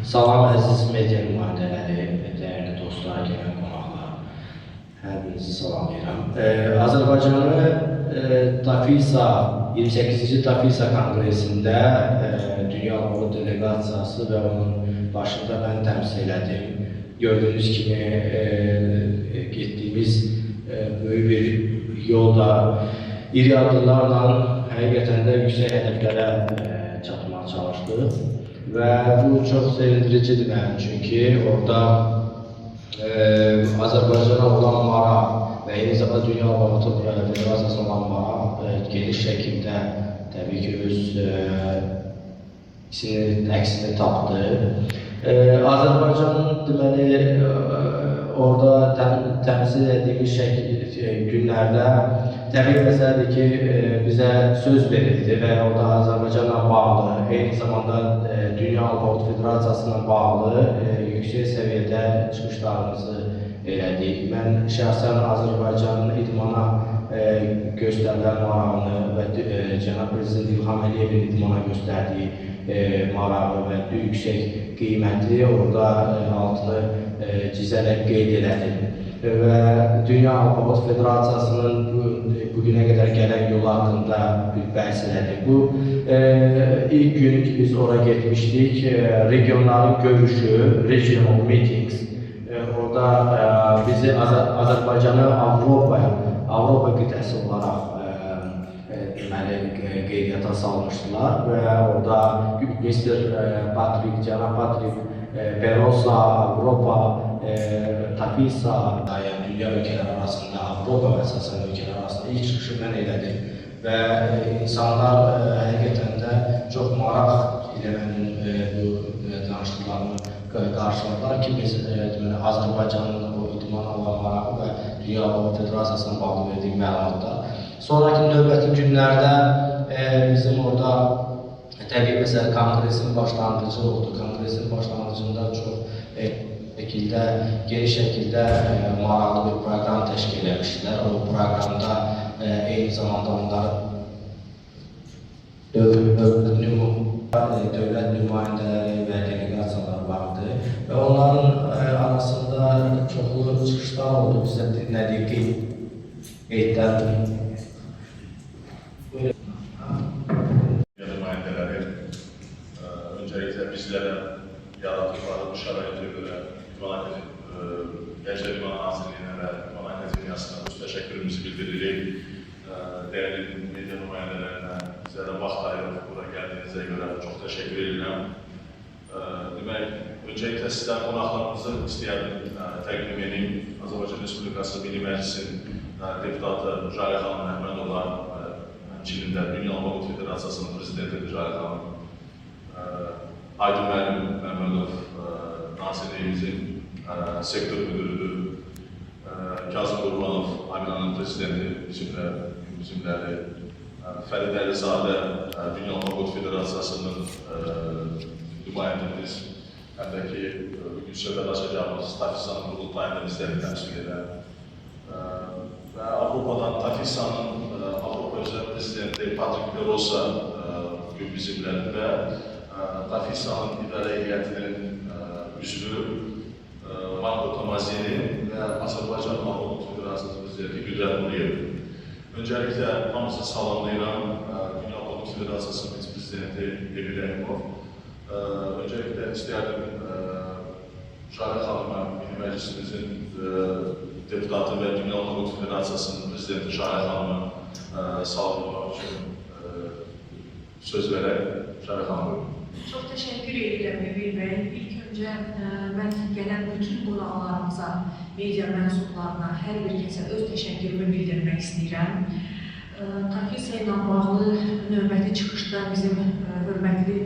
Salam əziz media nümayəndələri, dəyərli dostlar, gələn qonaqlar. Hər birinizi salamlayıram. Ee, Azərbaycanı e, TAFISA 28-ci TAFISA konqresində e, Dünya Balı Deleqasiyası və onun başında mən təmsil elədim. Gördüyünüz kimi e, getdiyimiz e, böyük bir yolda iri addımlarla həqiqətən də yüksək hədəflərə e, çatmağa çalışdıq. Və bu çox sevindiricidir mənim üçün ki, orada e, Azərbaycana olan maraq və eyni zamanda Dünya Balıqçı Federasiyasına olan maraq e, geniş şəkildə təbii ki öz e, əksini tapdı. E, Azərbaycanın deməli e, orada təm, təmsil etdiyimiz şəkil e, günlərdə təbii məsələdir ki, e, bizə söz verildi və orada Azərbaycanla bağlı, eyni zamanda e, Dünya Balıqçı Federasiyasına bağlı yüksək səviyyədə çıxışlarımızı elədik. Mən şəxsən Azərbaycanın idmana göstərilən marağını və cənab prezident İlham Əliyevin idmana göstərdiyi e, marağı və yüksək qiyməti orada e, altını e, cizərək qeyd elədim. Və Dünya Alpabot Federasiyasının bu, bugünə qədər gələn yolu haqqında bir bəhs. Bu e, ilk günü ki biz ora getmişdik, e, regionların görüşü, regional meetings, e, orada e, bizi Azər Azərbaycanı Avropaya, Avropa qitəsi olaraq e, e, deməli e, qeydiyyata salmışdılar və orada Mr. Patrick, cənab Patrick e, Perosa, Avropa, e, Tafisa, yəni dünya ölkələri arasında, Avropa və əsasən ölkələr arasında ilk çıxışı mən elədim və e, insanlar e, həqiqətən də çox maraq ilə mənim e, bu e, danışıqlarımı qa- qarşıladılar ki, biz deməli Azərbaycanın bu idmana olan marağı və Dünya Federasiyasına bağlı verdiyi məlumatlar. Sonraki növbəti günlərdə e, bizim orada təbii məsələ konqresin başlanğıcı oldu. Konqresin başlanğıcında çox e, şəkildə, geniş şəkildə e, maraqlı bir proqram təşkil etmişdilər. O proqramda e, eyni zamanda onları döv- dövlət e, dövlət nümayəndələri və deleqasiyalar vardı və onların e, arasında çoxlu çıxışlar oldu. Bizə dinlədik qeyd- qeydlər. yaratdıqları bu şəraitə görə İdman Gənclər İdman Nazirliyinə və İdman Akademiyasına öz təşəkkürümüzü bildiririk. Dəyərli media nümayəndələrinə sizə də vaxt ayırıb bura gəldiyinizə görə çox təşəkkür edirəm. Demək, önceliklə sizə qonaqlarımızı istəyərdim təqdim edeyim. Azərbaycan Respublikası Milli Məclisin deputatı Jari xanım Əhmədova, Çinində Dünya Avropa Federasiyasının prezidenti Jari xanım, Aydın Məmmədov, e, Nazirliyimizin e, sektor müdürüdür, e, Kazım Qurbanov, Aminanın prezidenti bizimlə, bizimlədir. E, Fərid Əlizadə, e, Dünya Balık Federasiyasının e, nümayəndəmiz, həm ki, bugün söhbət açacağımız Tafisanın qurultayında bizləri təmsil edən e, və Avropadan Tafisanın e, Avropa Özəl Prezidenti Patrick Perosa e, bugün bizimlədir və e, Tafisanın idarə heyətinin e, üzvü e, Marco Tomazini və Azərbaycan Avropa Federasiyası Prezidenti Qüdrət Nuriyev. Öncəliklə hamınızı salamlayıram. E, Dünya Avropa Federasiyası Prezidenti Emil. Ee, öncelikle isterdim e, Şahane Hanım'a, Milli Meclisimizin e, deputatı ve Dünya Hukuk Federasyası'nın prezidenti e, sağlamak için e, söz vererek Şahane Hanım buyurun. Çox təşəkkür edirəm Ebil bəy. İlk öncə ə, mən gələn bütün qonaqlarımıza, media mənsublarına, hər bir kəsə öz təşəkkürümü bildirmək istəyirəm. Ə, Tafisa ilə bağlı növbəti çıxışda bizim ə, hörmətli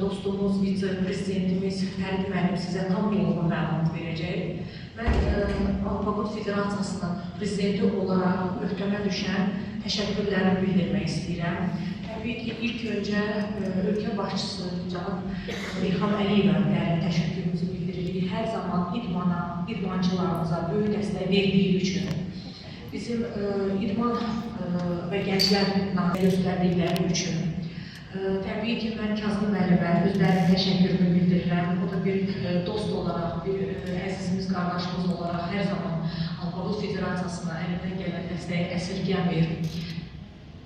dostumuz, vitse-prezidentimiz Fərid müəllim sizə tam dolğun məlumat verəcək. Mən Avropa Federasiyasının prezidenti olaraq öhdəmə düşən təşəkkürlərimi bildirmək istəyirəm. Təbii ki, ilk öncə e, ölkə başçısı cənab İlham Əliyevə dərin təşəkkürümüzü bildiririk. Hər zaman idmana, idmançılarımıza böyük dəstək verdiyi üçün. Bizim e, idman e, və gənclər göstərdikləri üçün. E, təbii ki, mən Kazım müəllimə özlərinin təşəkkürümü bildirirəm. O da bir e, dost olaraq, bir e, əzizimiz, qardaşımız olaraq hər zaman Alpaqut Federasiyasına əlindən gələn dəstəyi əsirgəmir.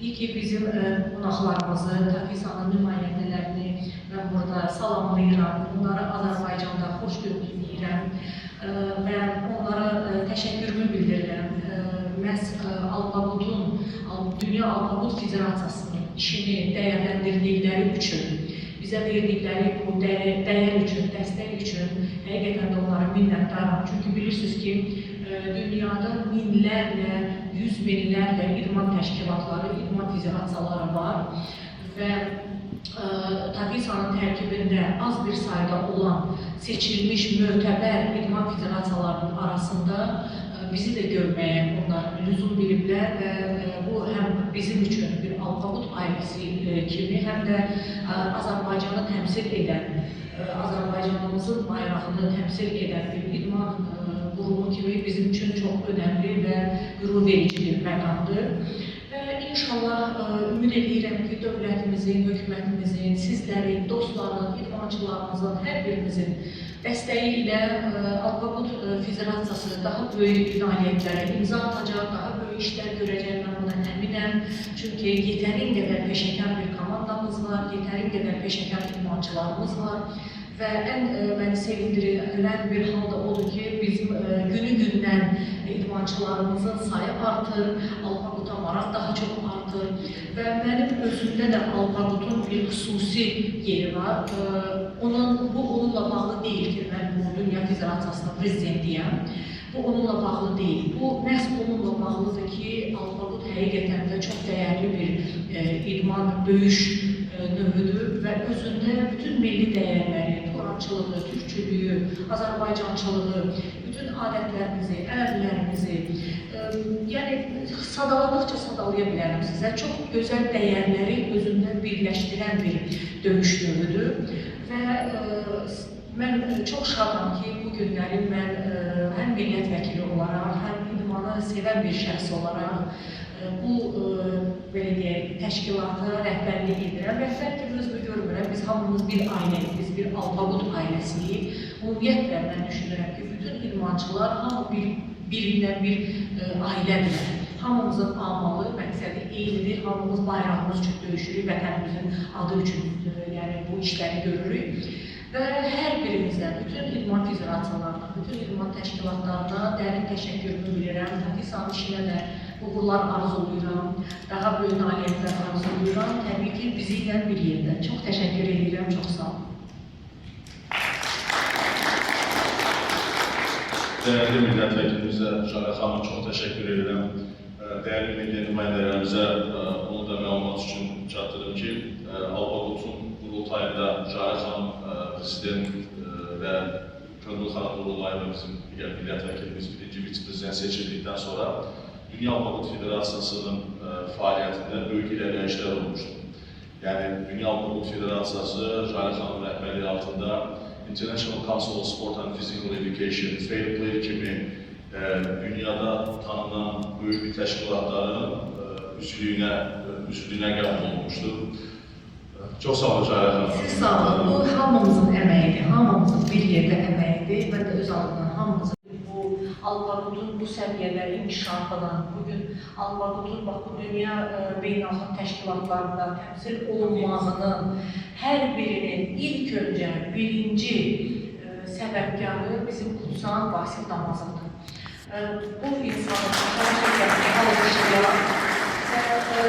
İyi ki, bizim e, qonaqlarımızı, Tafisanın nümayəndələrini mən burada salamlayıram. Onları Azərbaycanda xoş gördüyüm e, və onlara e, təşəkkürümü bildirirəm. Məhz e, Alpaqutun, Al- Dünya Alpaqut Federasiyasının işini dəyərləndirdikləri üçün, bizə verdikləri bu dəyər, üçün, dəstək üçün həqiqətən də onlara minnətdaram. Çünki bilirsiniz ki, dünyada minlərlə, yüz minlərlə idman təşkilatları, idman federasiyaları var və e, Tafisanın tərkibində az bir sayda olan seçilmiş mötəbər idman federasiyalarının arasında e, bizi də görməyə onlar lüzum biliblər və e, bu həm bizim üçün bir Alpaqut ailəsi kimi, həm də Azərbaycanı təmsil edən, Azərbaycanımızın bayrağını təmsil edən bir idman qurumu kimi bizim üçün çox önəmli və qürur verici bir məqamdır. Və inşallah e, ümid edirəm ki, dövlətimizin, hökumətimizin, sizlərin, dostların, idmançılarımızın, hər birimizin dəstəyi ilə e, Alpaqut e, Federasiyası daha böyük nailiyyətlərə imza atacaq, daha böyük işlər görəcək, mən buna əminəm. Çünki yetərin qədər peşəkar bir komandamız var, yetərin qədər peşəkar idmançılarımız var. Və ən e, məni sevindirən bir hal da odur ki, bizim e, günü-gündən idmançılarımızın sayı artır, Alpaquta maraq daha çox artır və mənim özümdə də Alpaqutun bir xüsusi yeri var. E, onun bu onunla bağlı deyil ki, mən bu Dünya Federasiyasının prezidentiyəm. Bu onunla bağlı deyil. Bu məhz onunla bağlıdır ki, Alpaqut həqiqətən də çox dəyərli bir e, idman, böyüş e, növüdür və özündə bütün milli dəyərləri, Turançılığı, türkçülüyü, Azərbaycançılığı, bütün adətlərimizi, ənənələrimizi, e, yəni sadaladıqca sadalaya bilərəm sizə. Çox gözəl dəyərləri özündə birləşdirən bir döyüş növüdür və e, mən çox şadam ki, bu günləri mən e, həm millət vəkili olaraq, həm idmanı sevən bir şəxs olaraq bu e, belə deyək, təşkilata rəhbərlik edirəm. Rəhbər kimi özümü görmürəm. Biz hamımız bir ailəyiz, biz bir Alpaqut ailəsiyik. Ümumiyyətlə mən düşünürəm ki, bütün idmançılar hamı bir birindən bir e, ailədirlər. Hamımızın amalı, məqsədi eynidir. Hamımız bayrağımız üçün döyüşürük, vətənimizin adı üçün e, yəni bu işləri görürük. Və hər birimizə, bütün idman federasiyalarına, bütün idman təşkilatlarına dərin təşəkkürümü bilirəm. Tafisanın işinə də uğurlar arzulayıram, daha böyük nailiyyətlər arzulayıram. Təbii ki, bizi ilə bir yerdə. Çox təşəkkür edirəm, çox sağ olun. Değerli milletvekilimizə, Şara xanım çox təşəkkür edirəm. Ə, Değerli media nümayəndələrimizə ə, onu da məlumat üçün çatdırım ki, ə, Alpaqutun qurultayında Şara xanım ə, prezident ə, və Köndül xanım Nurullayeva bizim digər millət-vəkilimiz birinci vitse-prezident seçildikdən sonra Dünya Alpaqut Federasiyasının ə, fəaliyyətində böyük irəliləyişlər olmuşdur. Yəni Dünya Alpaqut Federasiyası Şara xanım rəhbərliyi altında International Council of Sport and Physical Education, Fair Play kimi e, dünyada tanınan böyük bir təşkilatların e, üzvlüyünə, e, üzvlüyünə qəbul olunmuşdur. E, Çox sağ olun Cahil xanım. Siz sağ olun. Bu hamımızın əməyidir, hamımızın bir yerdə əməyidir. Mən də öz adımdan hamımızın bu səviyyədə inkişafına, bugün Alpaqutun bax bu dünya e, beynəlxalq təşkilatlarında təmsil olunmağının hər birinin ilk öncə birinci e, səbəbkarı bizim Qudsan Vasif Namazovdur. E, bu insanı gerçəkdən e,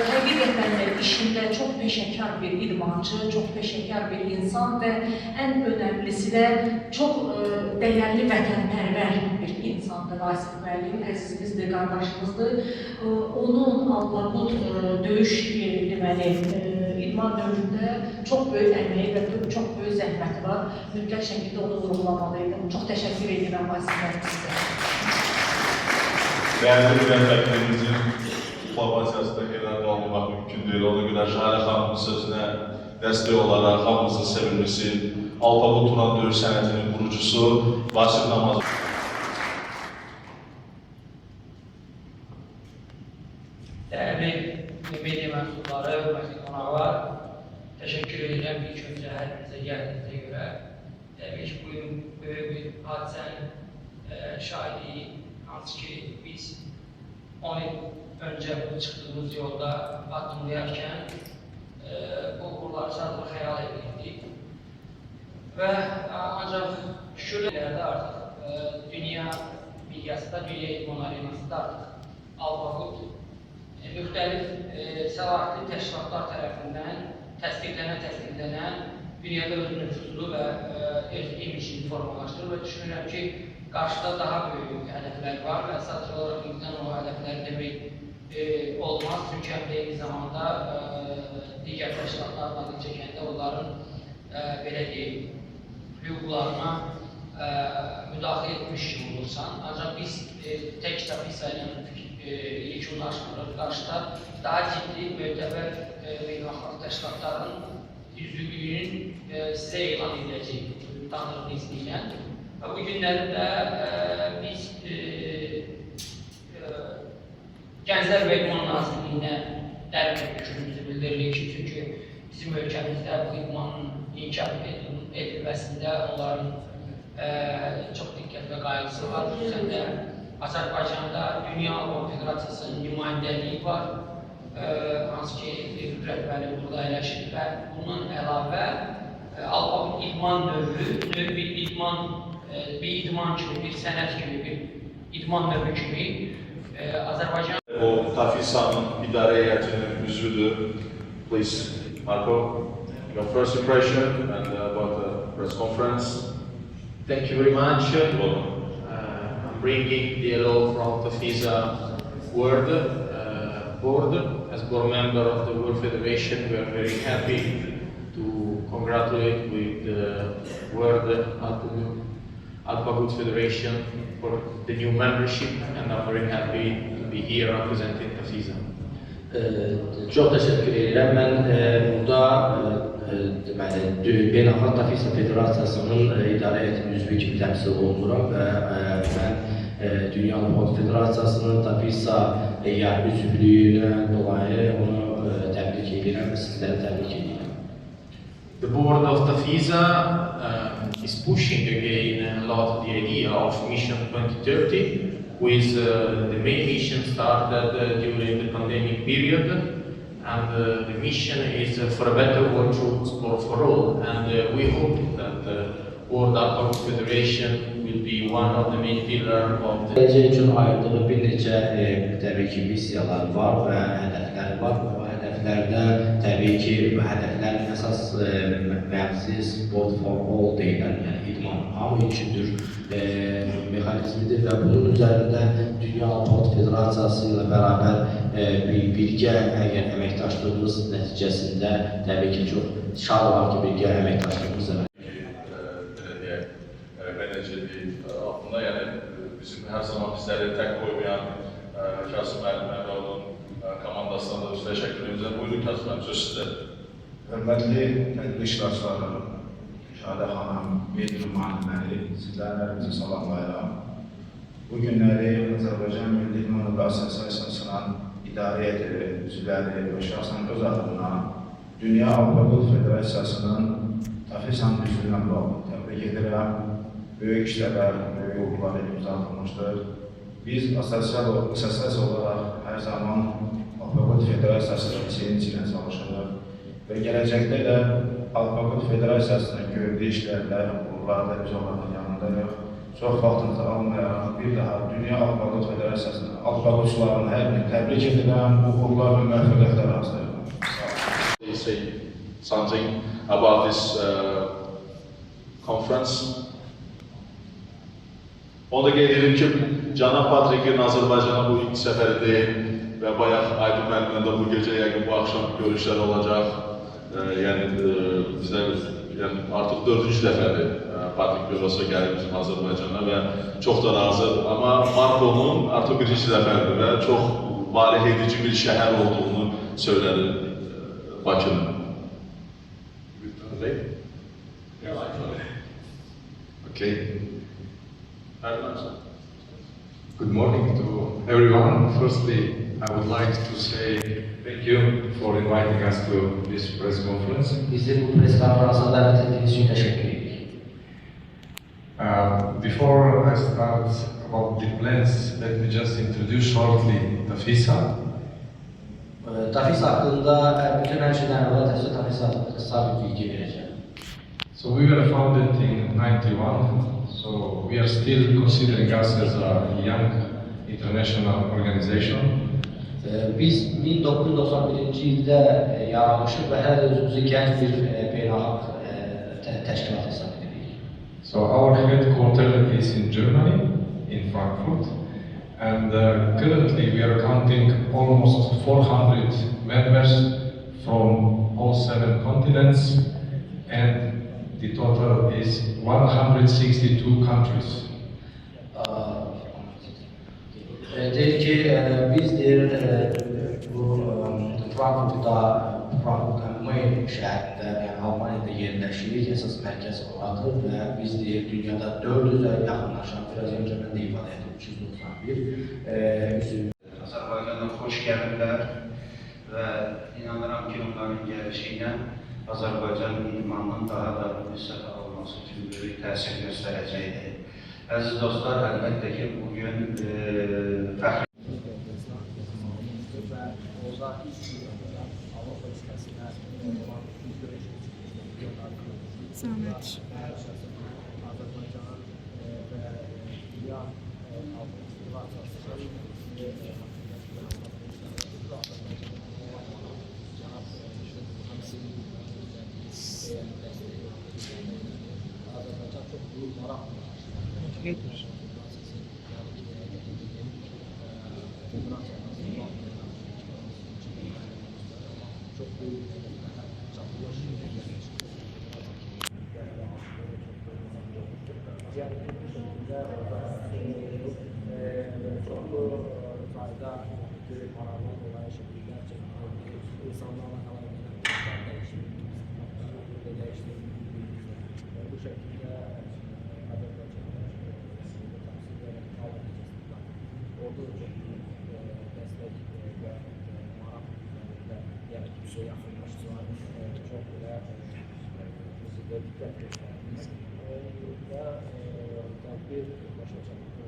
Həqiqətən də işində çox peşəkar bir idmançı, çox peşəkar bir insan və ən önəmlisi də çox e, dəyərli vətənpərvər bir insandır Vasif müəllim, əzizimizdir, qardaşımızdır. E, Onun Alpaqut e, döyüş deməli e, idman dövründə çox böyük əməyi və çox böyük zəhməti var. Mütləq şəkildə onu vurğulamalıydım. Çox təşəkkür edirəm sizə. Değerli millətvekilimizin formasiyasında yerlərdə olmaq mümkün deyil. Ona görə Jale xanımın sözünə dəstək olaraq hamımızın sevilmesi, Alpaqut Turan döyüş sənətinin qurucusu Vasif Namazov. Değerli media mensupları, hörmətli qonaqlar, təşəkkür edirəm ilk öncə hər birinizə gəldiyinizə görə. Təbii ki, bu gün böyük bir hadisənin e, şahidiyik. Hansı ki, biz 10 il öncə bu çıxdığımız yolda addımlayarkən e, bu uğurları sadəcə xəyal edirdik. Və a, ancaq şükürlərdə artıq e, dünya miqyasında, dünya idman arenasında artıq Alpakut e, müxtəlif e, səlahiyyətli təşkilatlar tərəfindən təsdiqlənən, təsdiqlənən dünyada öz nüfuzunu və e, öz imicini formalaşdırır və düşünürəm ki, qarşıda daha böyük hədəflər var və sadəcə olaraq bizdən o hədəfləri demək e, olmaz. Çünki həm eyni zamanda e, digər təşkilatların adını çəkəndə onların e, belə deyim, hüquqlarına e, müdaxilə etmiş kimi olursan. Ancaq biz e, tək tapisa ilə e, yekunlaşmırıq. Qarşıda daha ciddi, mötəbər beynəlxalq təşkilatların üzvlüyünün e, sizə elan ediləcək Tanrının izni ilə. Və bu günlərdə e, biz e, e, Gənclər və İdman Nazirliyinə dərin fikrimizi bildiririk ki, çünki bizim ölkəmizdə bu idmanın edil- edilməsində onların e, çox diqqət və qayğısı var. Xüsusən də Azərbaycanda Dünya Alman Federasiyasının nümayəndəliyi var, hansı ki Firud rəhbəri burada əyləşir və bundan əlavə idman növü, növ bir idman, bir idman kimi, bir sənət kimi, bir idman növü kimi Azərbaycan O Tafisa'nın idare heyetinin üzvüdür. Please, Marco, your first impression and uh, about the press conference. Thank you very much. Welcome. Uh, I'm bringing the hello from the FISA World uh, Board. As board member of the World Federation, we are very happy to congratulate with the World Alpha- Alpha Federation for the new membership, and I'm very happy to be here representing the FISA. Ee, Çox təşəkkür edirəm. Mən burada deməli Beynəlxalq Tafisa Federasiyasının idarə heyətinin üzvü kimi təmsil olunuram və mən dolayı onu və sizləri təbrik edirəm. The board of the uh, is pushing again a lot the idea of Mission 2030, with uh, the main mission started uh, during the pandemic period, and uh, the mission is uh, for a better world sport for all, and uh, we hope that the World Alcohol Federation will be one of the main pillars of the Gələcək üçün ayırdığı bir neçə e, təbii ki, missiyalar var və hədəfləri var. Bu hədəflərdə təbii ki, bu hədəflərin əsas e, məqsədi sport for all deyilən, yəni idman hamı üçündür e, mexanizmidir və bunun üzərində Dünya Alpod Federasiyası ilə bərabər e, bir birgə əgər əməkdaşlığımız nəticəsində təbii ki, çox şad var ki, birgə əməkdaşlığımız da Belediye e, altında yani e, bizim her zaman bizleri tek koymayan e, Kasım Müəllim ve onun e, komandasına da biz teşekkür ediyoruz. Buyurun Kasım Müəllim söz sizde. Hörmətli tədbir iştirakçıları, Şadə xanım, media müəllimləri, sizləri hər bizi salamlayıram. Bu günləri Azərbaycan Milli İdman Assosiasiyasının idarə heyəti üzvləri və şəxsən öz adına Dünya Avropa Federasiyasının Tafisan üzvünə bağlı təbrik edirəm. Böyük işlərə, böyük uğurlar imza atılmışdır. Biz asosial, asosiasiya olaraq hər zaman Avropa Federasiyasının sevinci ilə çalışırıq və gələcəkdə də Alpakut Federasiyasının gördüyü işlərlə, uğurlarla biz onların yanındayıq. Çox vaxtınızı almayaraq bir daha Dünya Alpakut Federasiyasının Alpakutçularını hər birini təbrik edirəm, uğurlar və müvəffəqiyyətlər arzulayıram. Sağ about this uh, conference. Onu da qeyd edim ki, Cənab Patrik'in Azərbaycana bu ilk səfəri deyil və bayaq Aydın müəllimlə də bu gecə yəqin bu axşam görüşlər olacaq. E, yəni e, bizdə yəni artıq dördüncü dəfədir e, Patrik Belosa gəlir bizim Azərbaycana və çox da razı. Amma Marko'nun artıq birinci dəfədir və çox valih edici bir şəhər olduğunu söylədi e, Bakı'nın. Okay. Good morning to everyone. Firstly, I would like to say thank you for inviting us to this press conference. Bizi bu press konferansına davet ettiğiniz için teşekkür edirik. before I start about the plans, let me just introduce shortly Tafisa. E, Tafis hakkında bütün her şeyden evvel Tafis hakkında kısa bir bilgi vereceğim. So we were founded in 91, so we are still considering us as a young international organization. Biz 1991 ildə yaranmışıq və hələ özümüzü gənc bir beynəlxalq tə- təşkilat hesab edirik. So our headquarters is in Germany, in Frankfurt, and uh, currently we are counting almost 400 members from all seven continents, and the total is 162 countries. E, Deyir ki, e, biz deyir e, bu e, Frankfurtda, Frankfurt Main şəhərində, yəni Almaniyada yerləşirik, əsas mərkəz oradır və biz deyir dünyada 400-ə yaxınlaşan, biraz öncə mən də ifadə etdim, 391 e, üzv Azərbaycana xoş gəlirlər və inanıram ki, onların gəlişi ilə Azərbaycan idmanının daha da vüsət alması üçün böyük təsir göstərəcəkdir. Əziz dostlar, əlbəttə ki, bugün e, fəxr Zahmet. yakınlaştılar. Çok güzel. Bizi Thank you.